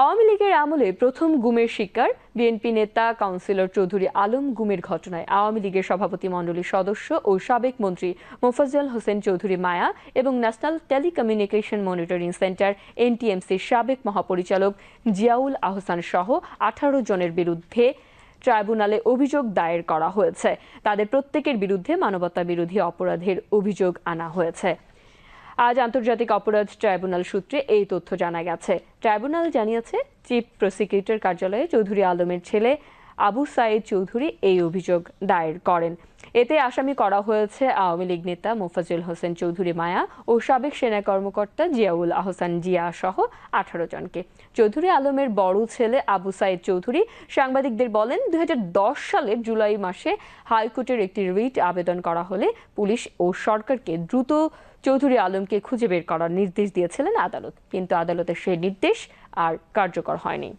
আওয়ামী লীগের আমলে প্রথম গুমের শিকার বিএনপি নেতা কাউন্সিলর চৌধুরী আলম গুমের ঘটনায় আওয়ামী লীগের সভাপতি মণ্ডলীর সদস্য ও সাবেক মন্ত্রী মোফাজ্জল হোসেন চৌধুরী মায়া এবং ন্যাশনাল টেলিকমিউনিকেশন মনিটরিং সেন্টার এনটিএমসির সাবেক মহাপরিচালক জিয়াউল আহসান সহ আঠারো জনের বিরুদ্ধে ট্রাইব্যুনালে অভিযোগ দায়ের করা হয়েছে। তাদের প্রত্যেকের বিরুদ্ধে মানবতা বিরোধী অপরাধের অভিযোগ আনা হয়েছে। আজ আন্তর্জাতিক অপরাধ ট্রাইব্যুনাল সূত্রে এই তথ্য জানা গেছে। ট্রাইব্যুনাল জানিয়েছে, চিফ প্রসিকিউটর কার্যালয়ে চৌধুরী আলমের ছেলে আবু সাইদ চৌধুরী এই অভিযোগ দায়ের করেন। এতে আসামি করা হয়েছে আওয়ামী লীগ নেতা মোফাজ্জল হোসেন চৌধুরী মায়া ও সাবেক সেনা কর্মকর্তা জিয়াউল আহসান জিয়া সহ আঠারো জনকে। চৌধুরী আলমের বড় ছেলে আবু সাইদ চৌধুরী সাংবাদিকদের বলেন, দুই সালের জুলাই মাসে হাইকোর্টের একটি রিট আবেদন করা হলে পুলিশ ও সরকারকে দ্রুত চৌধুরী আলমকে খুঁজে বের করার নির্দেশ দিয়েছিলেন আদালত। কিন্তু আদালতের সেই নির্দেশ আর কার্যকর হয়নি।